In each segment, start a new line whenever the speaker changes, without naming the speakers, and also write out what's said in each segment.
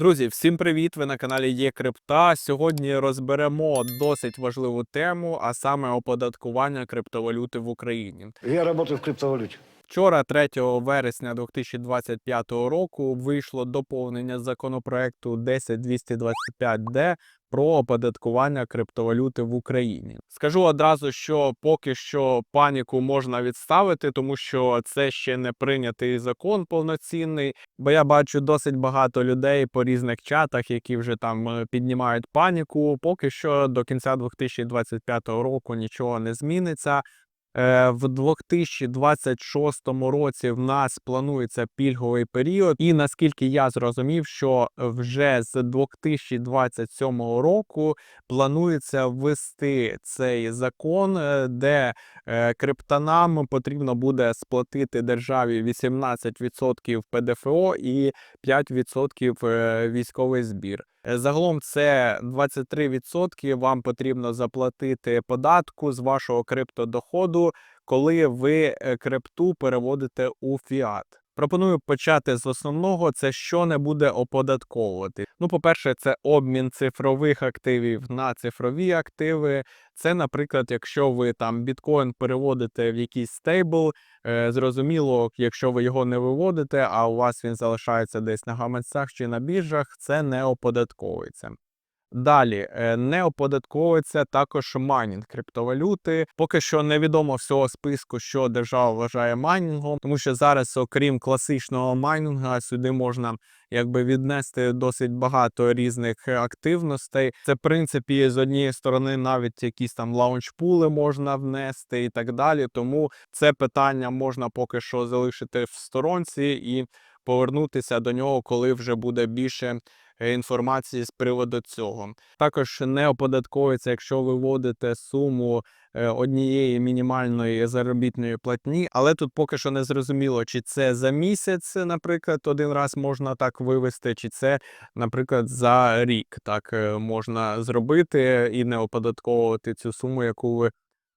Друзі, всім привіт! Ви на каналі Є Крипта. Сьогодні розберемо досить важливу тему, а саме оподаткування криптовалюти в Україні.
Я працюю в криптовалюті.
Вчора, 3 вересня 2025 року, вийшло доповнення законопроекту 10225D про оподаткування криптовалюти в Україні. Скажу одразу, що поки що паніку можна відставити, тому що це ще не прийнятий закон повноцінний. Бо я бачу досить багато людей по різних чатах, які вже там е, піднімають паніку. Поки що до кінця 2025 року нічого не зміниться. Е, В 2026 році в нас планується пільговий період, і наскільки я зрозумів, що вже з 2027 року планується ввести цей закон, е, де е, криптонам потрібно буде сплатити державі 18% ПДФО і 5% е, військовий збір. Е, Загалом це 23% вам потрібно заплатити податку з вашого криптодоходу, коли ви е, крипту переводите у фіат. Пропоную почати з основного, це що не буде оподатковувати. Ну, по-перше, це обмін цифрових активів на цифрові активи. Це, наприклад, якщо ви там біткоін переводите в якийсь стейбл, е, зрозуміло, якщо ви його не виводите, а у вас він залишається десь на гаманцях чи на біржах, це не оподатковується. Далі е, не оподатковується також майнінг криптовалюти. Поки що невідомо всього списку, що держава вважає майнінгом, тому що зараз, окрім класичного майнінга, сюди можна якби віднести досить багато різних е, активностей. Це, в принципі, з однієї сторони, навіть якісь там лаунчпули можна внести і так далі. Тому це питання можна поки що залишити в сторонці і повернутися до нього, коли вже буде більше е, інформації з приводу цього. Також не оподатковується, якщо ви вводите суму е, однієї мінімальної заробітної платні, але тут поки що не зрозуміло, чи це за місяць, наприклад, один раз можна так вивести, чи це, наприклад, за рік так е, можна зробити і не оподатковувати цю суму, яку ви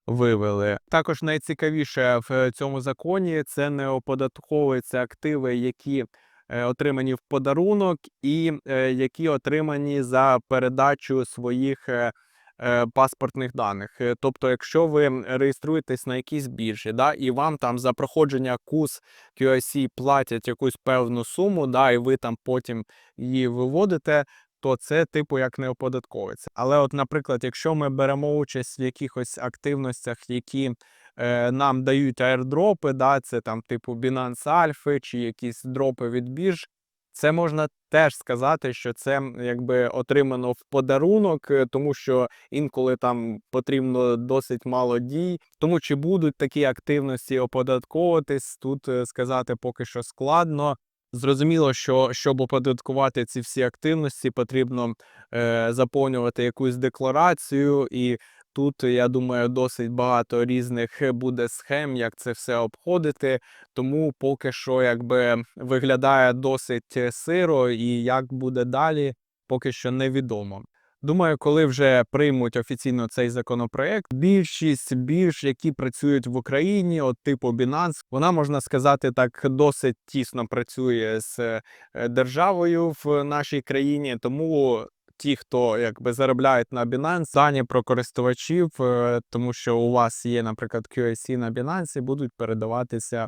вивели. Також найцікавіше в цьому законі це не оподатковуються активи, які е, отримані в подарунок, і е, які отримані за передачу своїх е, е, паспортних даних. Е, Тобто, якщо ви реєструєтесь на якійсь біржі, да, і вам там за проходження курс QIC платять якусь певну суму, да, і ви там потім її виводите. То це типу як не оподатковується. Але, от, наприклад, якщо ми беремо участь в якихось активностях, які е, нам дають аірдропи, да, це там типу Binance Alpha чи якісь дропи від бірж, це можна теж сказати, що це якби отримано в подарунок, е, тому що інколи там потрібно досить мало дій. Тому чи будуть такі активності оподатковуватись, тут е, сказати поки що складно. Зрозуміло, що щоб оподаткувати ці всі активності, потрібно е, заповнювати якусь декларацію, і тут я думаю, досить багато різних е, буде схем, як це все обходити. Тому поки що якби виглядає досить е, сиро, і як буде далі, поки що невідомо. Думаю, коли вже приймуть офіційно цей законопроект, більшість бірж, які працюють в Україні, от типу Binance, вона можна сказати так досить тісно працює з е, державою в нашій країні. Тому ті, хто якби заробляють на Binance, дані про користувачів, е, тому що у вас є, наприклад, QIC на Binance, будуть передаватися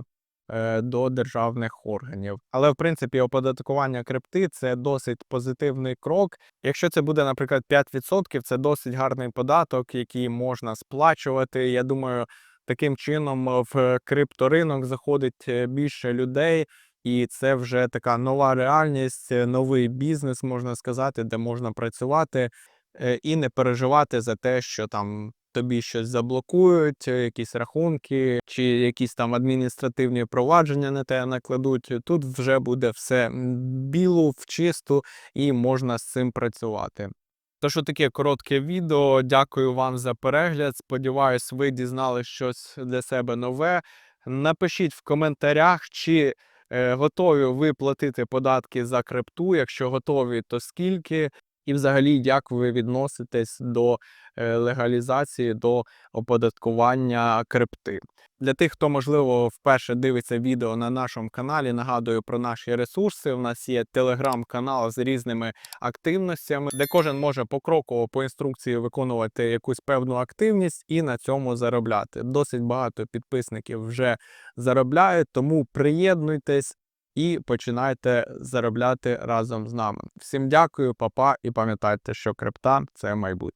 до державних органів. Але в принципі оподаткування крипти це досить позитивний крок. Якщо це буде, наприклад, 5%, це досить гарний податок, який можна сплачувати. Я думаю, таким чином е, в крипторинок заходить е, більше людей. І це вже така нова реальність, е, новий бізнес, можна сказати, де можна працювати е, і не переживати за те, що там тобі щось заблокують, е, якісь рахунки, чи якісь там адміністративні провадження на тебе накладуть. Тут вже буде все білу в чисту, і можна з цим працювати. Тож таке коротке відео. Дякую вам за перегляд. Сподіваюсь, ви дізнали щось для себе нове. Напишіть в коментарях, чи е, готові ви платити податки за крипту. Якщо готові, то скільки. І, взагалі, як ви відноситесь до е, легалізації, до оподаткування крипти? Для тих, хто можливо вперше дивиться відео на нашому каналі, нагадую про наші ресурси. У нас є телеграм-канал з різними активностями, де кожен може покроково по інструкції виконувати якусь певну активність і на цьому заробляти. Досить багато підписників вже заробляють, тому приєднуйтесь і починайте заробляти разом з нами. Всім дякую, папа, і пам'ятайте, що крипта це майбутнє.